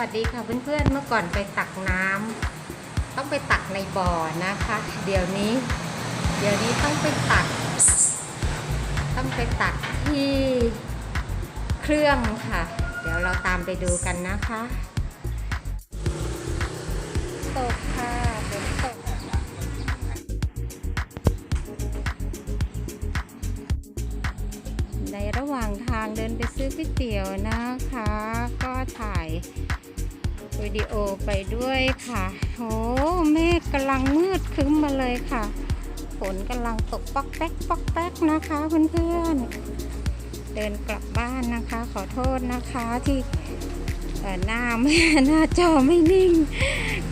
วัสดีค่ะเพื่อนๆ เมื่อก่อนไปตักน้ำต้องไปตักในบ่อนะคะ เดี๋ยวนี้ เดี๋ยวนี้ต้องไปตัก ต้องไปตักที่เครื่องค่ะ เดี๋ยวเราตามไปดูกันนะคะตกค่ะฝนตกในระหว่างทางเดินไปซื้อก๋วยเตี๋ยวนะคะ ก็ถ่าย วิดีโอไปด้วยค่ะโอ้เมฆกำลังมืดครึ้มมาเลยค่ะ ฝนกำลังตกปอกแป๊กปอกแป๊กนะคะเพื่อนๆ เดินกลับบ้านนะคะ ขอโทษนะคะที่หน้าไม่หน้าจอไม่นิ่ง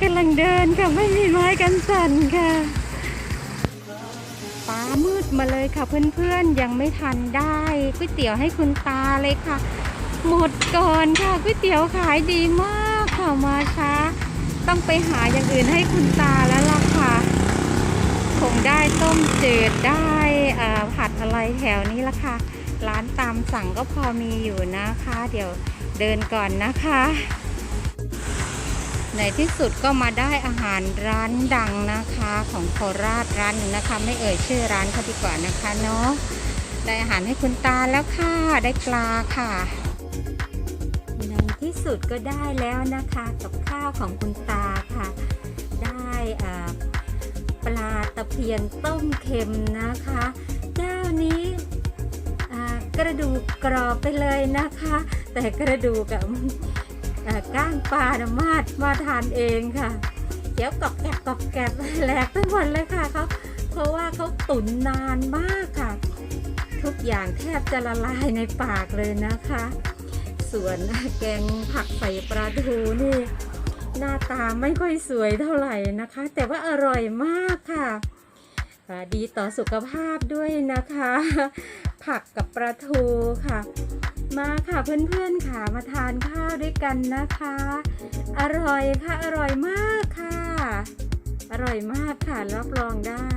กำลังเดินค่ะไม่มีไม้กันสั่นค่ะฟ้ามืดมาเลยค่ะเพื่อนๆยังไม่ทันได้ก๋วยเตี๋ยวให้คุณตาเลยค่ะ หมดก่อนค่ะก๋วยเตี๋ยวขายดีมาก ค่ะมาช้า ต้องไปหาอย่างอื่นให้คุณตาแล้วล่ะค่ะ คงได้ต้มจืดได้ผัดอะไรแถวนี้ละค่ะ ร้านตามสั่งก็พอมีอยู่นะคะ เดี๋ยวเดินก่อนนะคะในที่สุดก็มาได้อาหารร้านดังนะคะของโคราชร้านหนึ่งนะคะ ไม่เอ่ยชื่อร้านเขาดีกว่านะคะเนาะได้อาหารให้คุณตาแล้วค่ะ ได้ปลาค่ะ ที่สุดก็ได้แล้วนะคะกับข้าวของคุณตาค่ะ ได้ปลาตะเพียนต้มเค็มนะคะเจ้านี้กระดูกกรอบไปเลยนะคะ แต่กระดูกกับก้างปลานะมาดมาทานเองค่ะเดี๋ยวกรอบแกรบกรอบแกรบแหลกไปหมดเลยค่ะเขาเพราะว่าเขาตุ๋นนานมากค่ะ ทุกอย่างแทบจะละลายในปากเลยนะคะ สวนแกงผักใส่ปลาทูนี่ หน้าตาไม่ค่อยสวยเท่าไหร่นะคะ แต่ว่าอร่อยมากค่ะดีต่อสุขภาพด้วยนะคะ ผักกับปลาทูค่ะ มาค่ะเพื่อนๆค่ะมาทานข้าวด้วยกันนะคะ อร่อยค่ะอร่อยมากค่ะ อร่อยมากค่ะรับรองได้